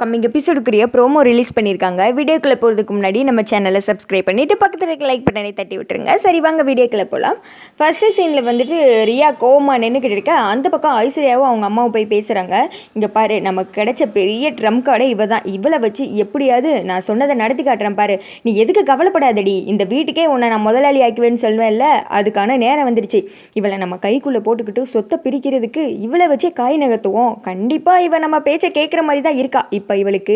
Coming எபிசோடுக்குரிய promo release பண்ணியிருக்காங்க வீடியோக்குள்ளே போகிறதுக்கு முன்னாடி நம்ம சேனலை சப்ஸ்கிரைப் பண்ணிவிட்டு பக்கத்தில் இருக்க லைக் பட்டனை தட்டி விட்டுருங்க. சரி வாங்க வீடியோக்குள்ளே போகலாம் ஃபஸ்ட்டு சீனில் வந்துட்டு ரியா கோமா நின்றுக்கிட்டு இருக்க. அந்த பக்கம் ஐஸ்வர்யாவும் அவங்க அம்மாவும் போய் பேசுகிறாங்க இங்கே பாரு நமக்கு கிடைச்ச பெரிய ட்ரம் கார்டை இவ தான் இவளை வச்சு எப்படியாவது நான் சொன்னதை நடத்தி காட்டுறேன் பாரு. நீ எதுக்கு கவலைப்படாதடி. இந்த வீட்டுக்கே உன்னை நான் முதலாளி ஆக்குவேன்னு சொல்லுவேன்ல அதுக்கான நேரம் வந்துடுச்சு இவளை நம்ம கைக்குள்ளே போட்டுக்கிட்டு சொத்தை பிரிக்கிறதுக்கு இவளை வச்சே காய் நகர்த்துவோம். கண்டிப்பாக இவன் நம்ம பேச்சை கேட்குற மாதிரி தான் இருக்கா. இப்போ இப்போ இவளுக்கு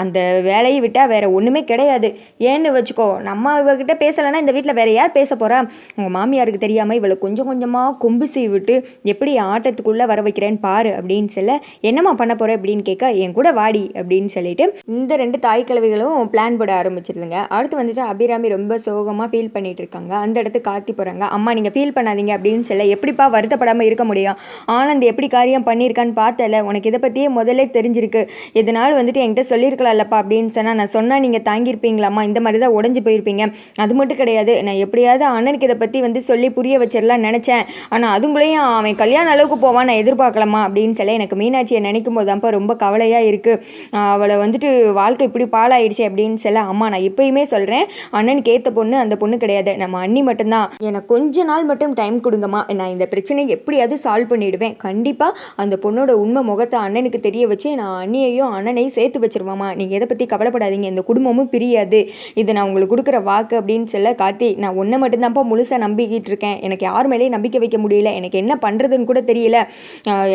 அந்த வேலையை விட்டால் வேற ஒன்றுமே கிடையாது. ஏன்னு வச்சுக்கோ நம்ம இவகிட்ட பேசலைன்னா இந்த வீட்டில் வேற யார் பேச போகிறா உங்கள் மாமியாருக்கு தெரியாமல் இவளை கொஞ்சம் கொஞ்சமாக கொம்பு சீவி விட்டு எப்படி ஆட்டத்துக்குள்ளே வர வைக்கிறேன்னு பாரு அப்படின்னு சொல்ல என்னம்மா பண்ண போகிற அப்படின்னு கேட்க என் கூட வாடி அப்படின்னு சொல்லிட்டு இந்த ரெண்டு தாய் கிழவிகளும் பிளான் போட ஆரம்பிச்சிருதுங்க. அடுத்து வந்துட்டு அபிராமி ரொம்ப சோகமாக ஃபீல் பண்ணிட்டு இருக்காங்க. அந்த இடத்துக்கு காட்டி போகிறாங்க அம்மா நீங்கள் ஃபீல் பண்ணாதீங்க அப்படின்னு சொல்ல எப்படிப்பா வருத்தப்படாமல் இருக்க முடியும்? ஆனந்த் எப்படி காரியம் பண்ணியிருக்கான்னு பார்த்தல. உனக்கு இதை பற்றியே முதல்ல தெரிஞ்சிருக்கு. இதனால் எதனால வந்துட்டு என்கிட்ட சொல்லியிருக்கலாம்லப்பா அப்படின்னு சொன்னால் நான் சொன்னால் நீங்கள் தாங்கியிருப்பீங்களாம்மா இந்த மாதிரி தான் உடஞ்சி போயிருப்பீங்க. அது மட்டும் கிடையாது நான் எப்படியாவது அண்ணனுக்கு இதை பற்றி வந்து சொல்லி புரிய வச்சிடலாம் நினச்சேன். ஆனால் அதுங்களையும் அவன் கல்யாண அளவுக்கு போவான் நான் எதிர்பார்க்கலாமா அப்படின்னு சொல்ல எனக்கு மீனாட்சியை நினைக்கும் போது தான்ப்பா ரொம்ப கவலையாக இருக்குது அவளை வந்துட்டு வாழ்க்கை இப்படி பாலாயிடுச்சு அப்படின்னு சொல்ல அம்மா நான் எப்பயுமே சொல்கிறேன் அண்ணனுக்கு ஏற்ற பொண்ணு அந்த பொண்ணு கிடையாது. நம்ம அண்ணி மட்டும்தான். எனக்கு கொஞ்ச நாள் மட்டும் டைம் கொடுங்கம்மா. நான் இந்த பிரச்சனையை எப்படியாவது சால்வ் பண்ணிவிடுவேன் கண்டிப்பாக அந்த பொண்ணோட உண்மை முகத்தை அண்ணனுக்கு தெரிய வச்சு நான் அண்ணியையும் அண்ணனையும் சேர்த்து வச்சிருவாம்மா நீங்கள் எதை பற்றி கவலைப்படாதீங்க. இந்த குடும்பமும் பிரியாது. இது நான் உங்களுக்கு கொடுக்குற வாக்கு அப்படின்னு சொல்ல காட்டி நான் ஒன்றை மட்டும்தான்ப்பா முழுசாக நம்பிக்கிட்டு இருக்கேன். எனக்கு யார் மேலேயும் நம்பிக்கை வைக்க முடியல. எனக்கு என்ன பண்ணுறதுன்னு கூட தெரியல.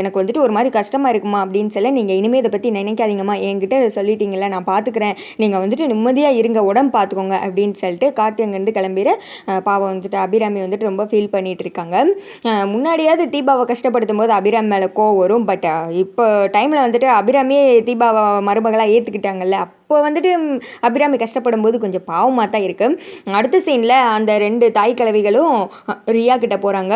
எனக்கு வந்துட்டு ஒரு மாதிரி கஷ்டமாக இருக்குமா அப்படின்னு சொல்ல நீங்கள் இனிமேல் இதை பற்றி நினைக்காதீங்கம்மா. என்கிட்ட சொல்லிட்டீங்கல்ல நான் பார்த்துக்கிறேன் நீங்கள் வந்துட்டு நிம்மதியாக இருங்க உடம்பு பார்த்துக்கோங்க அப்படின்னு சொல்லிட்டு காட்டு அங்கேருந்து கிளம்பிட. பாவம் வந்துட்டு அபிராமி வந்துட்டு ரொம்ப ஃபீல் பண்ணிட்டு இருக்காங்க. முன்னாடியாவது தீபாவை கஷ்டப்படுத்தும் போது அபிராமி மேலே கோவம் வரும். பட் இப்போ டைமில் வந்துட்டு அபிராமியே தீபாவை மருமகளாக ஏற்றுக்கிட்டாங்கல்ல அப்போ வந்துட்டு அபிராமி கஷ்டப்படும் போது கொஞ்சம் பாவமாக தான் இருக்குது அடுத்த சீனில் அந்த ரெண்டு தாய் கலவைகளும் ரியா கிட்ட போகிறாங்க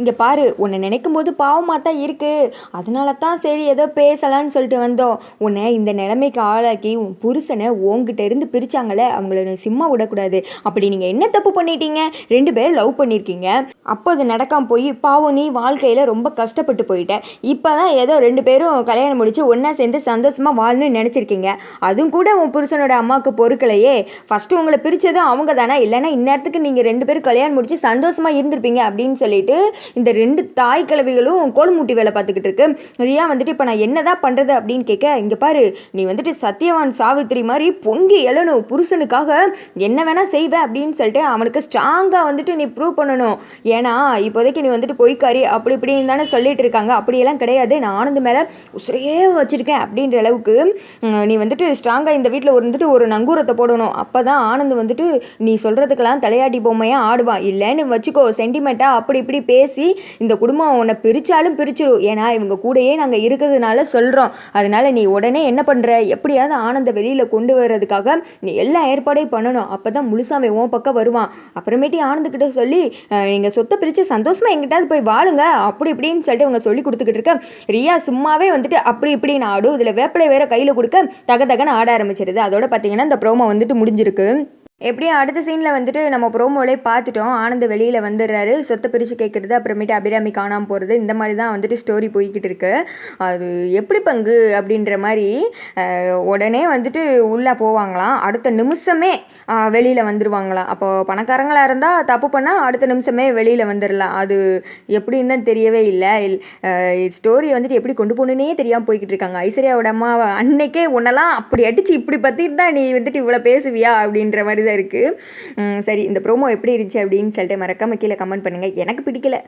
இங்கே பாரு உன்னை நினைக்கும் போது பாவமாக தான் இருக்குது அதனால தான் சரி ஏதோ பேசலான்னு சொல்லிட்டு வந்தோம். உன்னை இந்த நிலைமைக்கு ஆளாக்கி உன் புருஷனை உங்ககிட்ட இருந்து பிரித்தாங்களே அவங்கள சிம்மா விடக்கூடாது. அப்படி நீங்கள் என்ன தப்பு பண்ணிட்டீங்க? ரெண்டு பேரும் லவ் பண்ணியிருக்கீங்க அப்போ அது நடக்காம போய் பாவம் நீ வாழ்க்கையில் ரொம்ப கஷ்டப்பட்டு போயிட்ட. இப்போ தான் ஏதோ ரெண்டு பேரும் கல்யாணம் முடித்து ஒன்றா சேர்ந்து சந்தோஷமாக வாழணும்னு நினச்சிருக்கீங்க. அதுவும் கூட உன் புருஷனோட அம்மாவுக்கு பொறுக்கலையே. ஃபஸ்ட்டு உங்களை பிரித்ததும் அவங்க தானே இல்லைன்னா இந்நேரத்துக்கு நீங்கள் ரெண்டு பேரும் கல்யாணம் முடித்து சந்தோஷமாக இருந்திருப்பீங்க அப்படின்னு சொல்லிட்டு இந்த ரெண்டு தாய் கிழவிகளும் கோலமூட்டி வேலை பார்த்துக்கிட்டு இருக்கு. ரியா வந்துட்டு இப்போ நான் என்னதான் பண்ணுறது அப்படின்னு கேட்க இங்கே பாரு நீ வந்துட்டு சத்யவான் சாவித்திரி மாதிரி பொங்கி எழணும். புருஷனுக்காக என்ன வேணால் செய்வேன் அப்படின்னு சொல்லிட்டு அவனுக்கு ஸ்ட்ராங்காக வந்துட்டு நீ ப்ரூவ் பண்ணணும். ஏன்னா இப்போதைக்கு நீ வந்துட்டு பொய்க்காரி அப்படி இப்படின்னு தானே சொல்லிட்டு இருக்காங்க. அப்படியெல்லாம் கிடையாது. நான் ஆனந்த மேலே உசுரையே வச்சுருக்கேன் அப்படின்ற அளவுக்கு நீ வந்துட்டு ஸ்ட்ராங்காக இந்த வீட்டில் ஒரு வந்துட்டு ஒரு நங்கூரத்தை போடணும். அப்போ தான் ஆனந்த் வந்துட்டு நீ சொல்கிறதுக்கெல்லாம் தலையாட்டி பொம்மையாக ஆடுவான் இல்லைன்னு வச்சுக்கோ சென்டிமெண்ட்டாக அப்படி இப்படி பேசி இந்த குடும்பம் உன்னை பிரித்தாலும் பிரிச்சிடும் ஏன்னா இவங்க கூடயே நாங்கள் இருக்கிறதுனால சொல்கிறோம் அதனால நீ உடனே என்ன பண்ணுற எப்படியாவது ஆனந்த வெளியில் கொண்டு வர்றதுக்காக நீ எல்லா ஏற்பாடையும் பண்ணணும். அப்போ தான் முழுசாவே உன் பக்கம் வருவான். அப்புறமேட்டி ஆனந்துக்கிட்ட சொல்லி நீங்கள் சொத்தை பிரித்து சந்தோஷமாக எங்கிட்டாவது போய் வாழுங்க. அப்படி இப்படின்னு சொல்லிட்டு அவங்க சொல்லி கொடுத்துக்கிட்டு இருக்க ரியா சும்மாவே வந்துட்டு அப்படி இப்படின்னு ஆடும் இதில் வேப்பிலை வேற கையில் கொடுக்க தக தகன்னு ஆட ஆரம்பிச்சிருது. அதோட பார்த்தீங்கன்னா இந்த ப்ரோமோ வந்துட்டு முடிஞ்சிருக்கு. எப்படியும் அடுத்த சீனில் வந்துட்டு நம்ம ப்ரோமோலே பார்த்துட்டோம். ஆனந்த் வெளியில் வந்துடுறாரு. சொத்தை பிரித்து கேட்குறது அப்புறமேட்டு அபிராமி காணாமல் போகிறது இந்த மாதிரி தான் வந்துட்டு ஸ்டோரி போய்கிட்டு இருக்கு. அது எப்படி பங்கு அப்படின்ற மாதிரி உடனே வந்துட்டு உள்ளே போவாங்களாம். அடுத்த நிமிஷமே வெளியில் வந்துடுவாங்களாம் அப்போது பணக்காரங்களாக இருந்தால் தப்பு பண்ணால் அடுத்த நிமிஷமே வெளியில் வந்துடலாம் அது எப்படின்னு தான் தெரியவே இல்லை. ஸ்டோரியை வந்துட்டு எப்படி கொண்டு போகணுன்னே தெரியாமல் போய்கிட்டு இருக்காங்க. ஐஸ்வர்யாவோட அம்மா அன்னைக்கே உன்னெல்லாம் அப்படி அடிச்சு இப்படி பற்றிட்டு தான் நீ வந்துட்டு இவ்வளோ பேசுவியா அப்படின்ற மாதிரி தான் இருக்குது சரி இந்த ப்ரோமோ எப்படி இருந்துச்சு அப்படின்னு சொல்லிட்டு மறக்காம கீழே கமெண்ட் பண்ணுங்கள் எனக்கு பிடிக்கல.